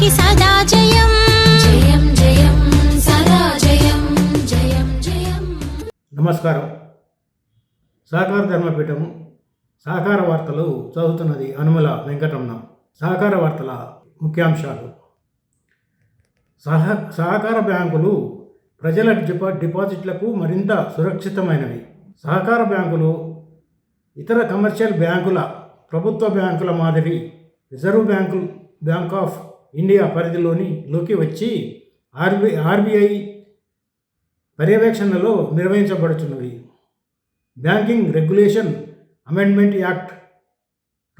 మనకి సదా జయం. జయం జయం సదా జయం జయం జయం. నమస్కారం. సహకార ధర్మపీఠము సహకార వార్తలు చదువుతున్నది అనుమల వెంకటరమణ. సహకార వార్తల ముఖ్యాంశాలు. సహ సహకార బ్యాంకులు ప్రజల డిపా డిపాజిట్లకు మరింత సురక్షితమైనవి. సహకార బ్యాంకులు ఇతర కమర్షియల్ బ్యాంకుల ప్రభుత్వ బ్యాంకుల మాదిరి reserve bank bank of India పరిధిలోని లోకి వచ్చి ఆర్బి ఆర్బీఐ పర్యవేక్షణలో నిర్వహించబడుచున్నవి బ్యాంకింగ్ రెగ్యులేషన్ అమెండ్మెంట్ యాక్ట్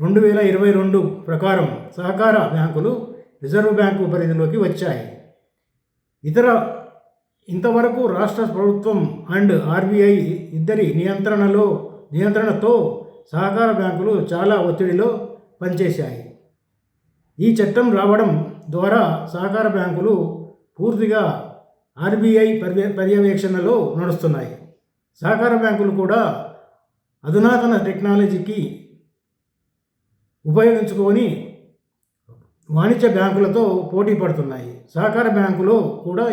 రెండు వేల ఇరవై రెండు ప్రకారం సహకార బ్యాంకులు రిజర్వ్ బ్యాంకు పరిధిలోకి వచ్చాయి. ఇతర ఇంతవరకు రాష్ట్ర ప్రభుత్వం అండ్ ఆర్బీఐ ఇద్దరి నియంత్రణలో నియంత్రణతో సహకార బ్యాంకులు చాలా ఒత్తిడిలో పనిచేశాయి. ఈ చట్టం రావడం ద్వారా సహకార బ్యాంకులు పూర్తిగా ఆర్బీఐ పర్య పర్యవేక్షణలో నడుస్తున్నాయి. సహకార బ్యాంకులు కూడా అధునాతన టెక్నాలజీకి ఉపయోగించుకొని వాణిజ్య బ్యాంకులతో పోటీ పడుతున్నాయి. సహకార బ్యాంకులు కూడా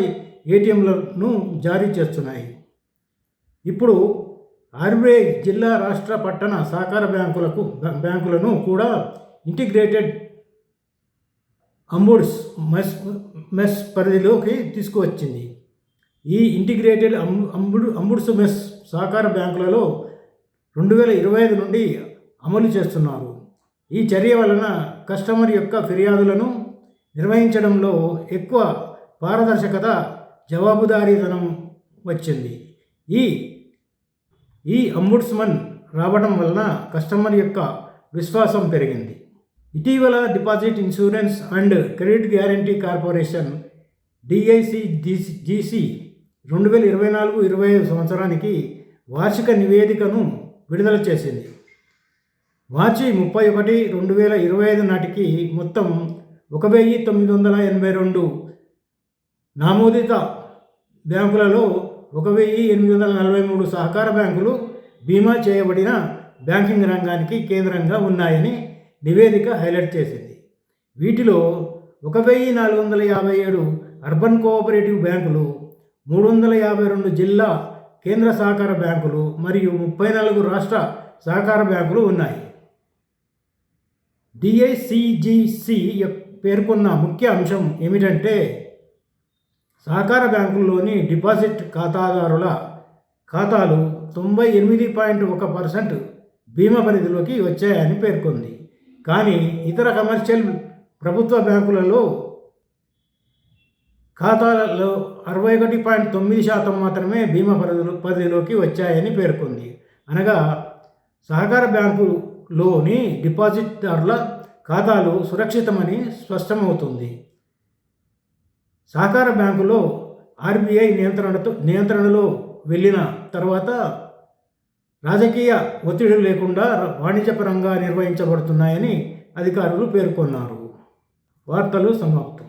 ఏటీఎంలను జారీ చేస్తున్నాయి. ఇప్పుడు ఆర్బీఐ జిల్లా రాష్ట్ర పట్టణ సహకార బ్యాంకులకు బ్యాంకులను కూడా ఇంటిగ్రేటెడ్ అంబుడ్స్ మెస్ మెస్ పరిధిలోకి తీసుకువచ్చింది. ఈ ఇంటిగ్రేటెడ్ అంబుడు అంబుడ్స్ మెస్ సహకార బ్యాంకులలో రెండు వేల ఇరవై ఐదు నుండి అమలు చేస్తున్నారు. ఈ చర్య వలన కస్టమర్ యొక్క ఫిర్యాదులను నిర్వహించడంలో ఎక్కువ పారదర్శకత జవాబుదారీతనం వచ్చింది. ఈ ఈ అంబుడ్స్మన్ రావడం వలన కస్టమర్ యొక్క విశ్వాసం పెరిగింది. ఇటీవల deposit insurance and credit guarantee corporation DIC GC రెండు వేల ఇరవై నాలుగు ఇరవై ఐదు సంవత్సరానికి వార్షిక నివేదికను విడుదల చేసింది. మార్చి ముప్పై ఒకటి రెండు వేల ఇరవై ఐదు నాటికి మొత్తం ఒక వెయ్యి తొమ్మిది వందల ఎనభై రెండు నామోదిత బ్యాంకులలో ఒక వెయ్యి ఎనిమిది వందల నలభై మూడు సహకార బ్యాంకులు బీమా చేయబడిన బ్యాంకింగ్ రంగానికి కేంద్రంగా ఉన్నాయని నివేదిక హైలైట్ చేసింది. వీటిలో ఒక వెయ్యి నాలుగు వందల యాభై ఏడు అర్బన్ కోఆపరేటివ్ బ్యాంకులు మూడు వందల యాభై రెండు జిల్లా కేంద్ర సహకార బ్యాంకులు మరియు ముప్పై నాలుగు రాష్ట్ర సహకార బ్యాంకులు ఉన్నాయి. డిఐసిజిసి పేర్కొన్న ముఖ్య అంశం ఏమిటంటే సహకార బ్యాంకుల్లోని డిపాజిట్ ఖాతాదారుల ఖాతాలు తొంభై ఎనిమిది పాయింట్ ఒక పర్సెంట్ బీమా పరిధిలోకి వచ్చాయని పేర్కొంది. కానీ ఇతర కమర్షియల్ ప్రభుత్వ బ్యాంకులలో ఖాతాలలో అరవై ఒకటి పాయింట్ తొమ్మిది శాతం మాత్రమే బీమా పరిధిలో పరిధిలోకి వచ్చాయని పేర్కొంది. అనగా సహకార బ్యాంకులోని డిపాజిట్దారుల ఖాతాలు సురక్షితమని స్పష్టమవుతుంది. సహకార బ్యాంకులో ఆర్బీఐ నియంత్రణతో నియంత్రణలో వెళ్ళిన తర్వాత రాజకీయ ఒత్తిడి లేకుండా వాణిజ్యపరంగా నిర్వహించబడుతున్నాయని అధికారులు పేర్కొన్నారు. వార్తలు సమాప్తం.